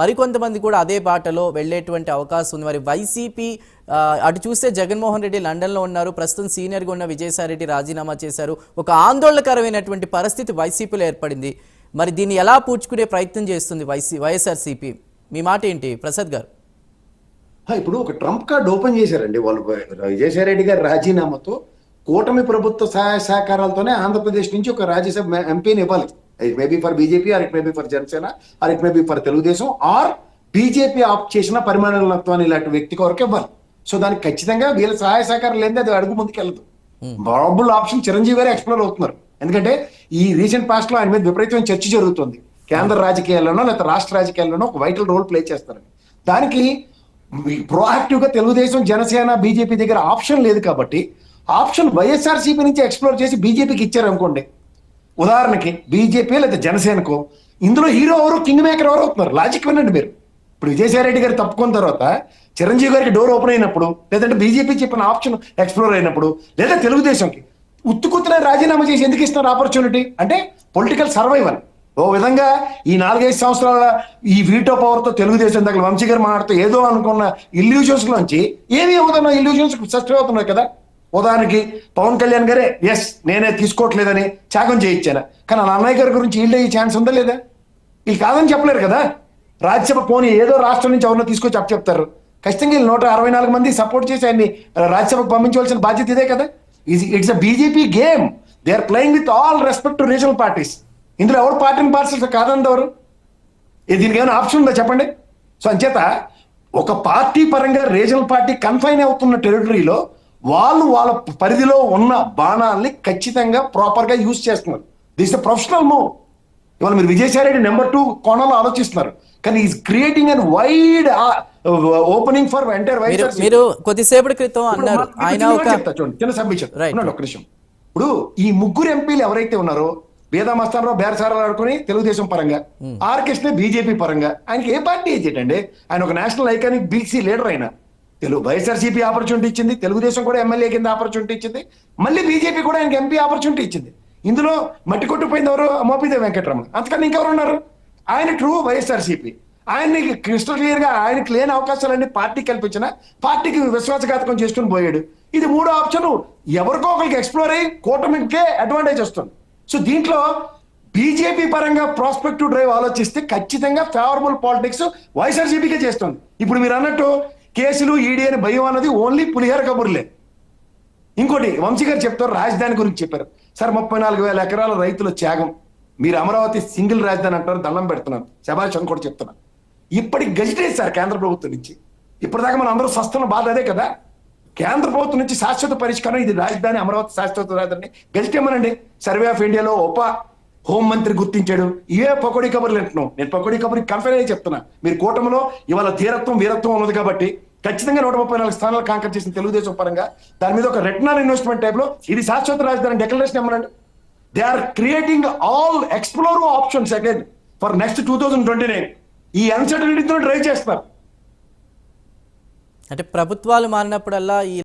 మరికొంతమంది కూడా అదే బాటలో వెళ్ళేటువంటి అవకాశం ఉంది. మరి వైసీపీ అటు చూస్తే జగన్మోహన్ రెడ్డి లండన్లో ఉన్నారు. ప్రస్తుతం సీనియర్గా ఉన్న విజయసాయిరెడ్డి రాజీనామా చేశారు. ఒక ఆందోళనకరమైనటువంటి పరిస్థితి వైసీపీలో ఏర్పడింది. మరి దీన్ని ఎలా పూడ్చుకునే ప్రయత్నం చేస్తుంది వైసీ వైఎస్ఆర్సీపీ? మీ మాట ఏంటి ప్రసాద్ గారు? ఇప్పుడు ఒక ట్రంప్ కార్డ్ ఓపెన్ చేశారండి వాళ్ళు విజయసాయిరెడ్డి గారి రాజీనామాతో కూటమి ప్రభుత్వ సహాయ సహకారాలతోనే ఆంధ్రప్రదేశ్ నుంచి ఒక రాజ్యసభ ఎంపీని ఇవ్వాలి. It maybe for BJP or it maybe for Janasena or it maybe for Telugu Desam or BJP ఆప్ చేసిన పరిమాణత్వాన్ని ఇలాంటి వ్యక్తి కొరకు ఇవ్వాలి. సో దానికి ఖచ్చితంగా వీళ్ళ సహాయ సహకారం లేనిదే అది అడుగు ముందుకు వెళ్ళదు ప్రాబుల్ ఆప్షన్ చిరంజీవి గారే ఎక్స్ప్లోర్ అవుతున్నారు. ఎందుకంటే ఈ రీసెంట్ పాస్ట్లో ఆయన మీద విపరీతమైన చర్చ జరుగుతుంది. కేంద్ర రాజకీయాల్లోనో లేకపోతే రాష్ట్ర రాజకీయాల్లోనో ఒక వైటల్ రోల్ ప్లే చేస్తారని. దానికి ప్రోయాక్టివ్గా తెలుగుదేశం జనసేన బీజేపీ దగ్గర ఆప్షన్ లేదు కాబట్టి ఆప్షన్ వైఎస్ఆర్సీపీ నుంచి ఎక్స్ప్లోర్ చేసి బీజేపీకి ఇచ్చారు అనుకోండి ఉదాహరణకి బీజేపీ లేదా జనసేనకో ఇందులో హీరో ఎవరు కింగ్ మేకర్ ఎవరు అవుతున్నారు? లాజిక్ వినండి మీరు. ఇప్పుడు విజయసాయి రెడ్డి గారు తప్పుకున్న తర్వాత చిరంజీవి గారికి డోర్ ఓపెన్ అయినప్పుడు లేదంటే బీజేపీ చెప్పిన ఆప్షన్ ఎక్స్ప్లోర్ అయినప్పుడు లేదా తెలుగుదేశంకి ఉత్తుకుత్తున రాజీనామా చేసి ఎందుకు ఇస్తున్నారు ఆపర్చునిటీ అంటే పొలిటికల్ సర్వైవల్ ఓ విధంగా ఈ నాలుగైదు సంవత్సరాల ఈ వీటో పవర్తో తెలుగుదేశం దగ్గర వంశీ గారు మాట్లాడుతూ ఏదో అనుకున్న ఇల్యూజన్స్ లోంచి ఏమి అవుతున్నా ఇల్యూజన్స్ సస్టైన్ అవుతున్నాయి కదా? ఉదాహరణకి పవన్ కళ్యాణ్ గారే ఎస్ నేనే తీసుకోవట్లేదని త్యాగం చేయించాను. కానీ ఆ అన్నయ్య గారి గురించి వీళ్ళే ఈ ఛాన్స్ ఉందా లేదా? వీళ్ళు కాదని చెప్పలేరు కదా. రాజ్యసభ పోనీ ఏదో రాష్ట్రం నుంచి ఎవరినో తీసుకొచ్చి అప్ చెప్తారు. ఖచ్చితంగా వీళ్ళు నూట అరవై నాలుగు మంది సపోర్ట్ చేసి ఆయన్ని రాజ్యసభకు పంపించవలసిన బాధ్యత ఇదే కదా. It's a BJP game they are playing with all respect to regional parties ఇందులో ఎవరు పార్టీని పార్సల్స్ కాదండి ఎవరు? ఏ దీనికి ఏమైనా ఆప్షన్ ఉందా చెప్పండి? సో అంచేత ఒక పార్టీ పరంగా రీజనల్ పార్టీ కన్ఫైన్ అవుతున్న టెరిటరీలో వాళ్ళు వాళ్ళ పరిధిలో ఉన్న బాణాలని ఖచ్చితంగా ప్రాపర్గా యూజ్ చేస్తున్నారు దిస్ ద ప్రొఫెషనల్ మూవ్ ఇవాళ మీరు విజయసాయి రెడ్డి నెంబర్ టూ కోణంలో ఆలోచిస్తున్నారు. కానీ is creating and wide opening for entire మీరు మీరు కొద్దిసేపటి క్రితం అన్నారు. ఆయన ఒక చూడండి చిన్న సబ్మిషన్ Right. ఒక నిమిషం. ఇప్పుడు ఈ ముగ్గురు ఎంపీలు ఎవరైతే ఉన్నారో వేదా మస్తానరావు బేరసారాలు ఆడుకుని తెలుగుదేశం పరంగా ఆర్ కృష్ణ బీజేపీ పరంగా ఆయనకి ఏ పార్టీ ఏజెంట్ ఆయన ఒక నేషనల్ ఐకానిక్ బీసీ లీడర్ అయినా. తెలుగు వైఎస్ఆర్సీపీ ఆపర్చునిటీ ఇచ్చింది తెలుగుదేశం కూడా ఎమ్మెల్యే కింద ఆపర్చునిటీ ఇచ్చింది మళ్ళీ బీజేపీ కూడా ఆయనకి ఎంపీ ఆపర్చునిటీ ఇచ్చింది. ఇందులో మట్టి కొట్టుకుపోయింది ఎవరు? మోపిదేవి వెంకటరమణ. అంతకన్నా ఇంకెవరు ఉన్నారు? ఆయన ట్రూ వైఎస్ఆర్సీపీ. ఆయన్ని క్రిస్టల్ క్లియర్గా ఆయనకి లేని అవకాశాలన్నీ పార్టీ కల్పించిన పార్టీకి విశ్వాసఘాతకం చేసుకుని పోయాడు. ఇది మూడో ఆప్షన్. ఎవరికో ఒకరికి ఎక్స్ప్లోర్ అయ్యి కూటమికే అడ్వాంటేజ్ వస్తుంది. సో దీంట్లో బీజేపీ పరంగా ప్రాస్పెక్టివ్ డ్రైవ్ ఆలోచిస్తే ఖచ్చితంగా ఫేవరబుల్ పాలిటిక్స్ వైఎస్ఆర్సీపీకే చేస్తుంది. ఇప్పుడు మీరు అన్నట్టు కేసులు ఈడీ అని భయం అన్నది ఓన్లీ పులిహేర కబుర్లే. ఇంకోటి వంశీ గారు చెప్తారు రాజధాని గురించి చెప్పారు. సార్ ముప్పై నాలుగు వేల ఎకరాల రైతుల త్యాగం. మీరు అమరావతి సింగిల్ రాజధాని అంటారు దండం పెడుతున్నారు శభాష్ అని కూడా చెప్తున్నాను ఇప్పటికి గజిటేజ్ సార్ కేంద్ర ప్రభుత్వం నుంచి. ఇప్పటిదాకా మనం అందరూ స్వస్థన బాధ అదే కదా. కేంద్ర ప్రభుత్వం నుంచి శాశ్వత పరిష్కారం ఇది రాజధాని అమరావతి శాశ్వత రాజధాని. గెజిట్ సర్వే ఆఫ్ ఇండియాలో ఉప హోం మంత్రి గుర్తించాడు. ఇవే పకోడీ కబుర్లు అంటున్నాం నేను పకోడీ కబుర్కి కన్ఫైన్ అయ్యి చెప్తున్నా. మీరు కూటమిలో ఇవాళ ధీరత్వం వీరత్వం ఉన్నది కాబట్టి ఖచ్చితంగా నూట ముప్పై నాలుగు స్థానాలు కాంకర్ చేసిన తెలుగుదేశం పరంగా దాని మీద ఒక రెట్నాల్ ఇన్వెస్ట్మెంట్ టైప్లో ఇది శాశ్వత రాజధాని డెక్లరేషన్ ఏమనండి they are creating all explore options again for next two thousand twenty nine ఈ అన్సర్టనిటీతో డ్రైవ్ చేస్తారు అంటే ప్రభుత్వాలు మారినప్పుడల్లా ఈ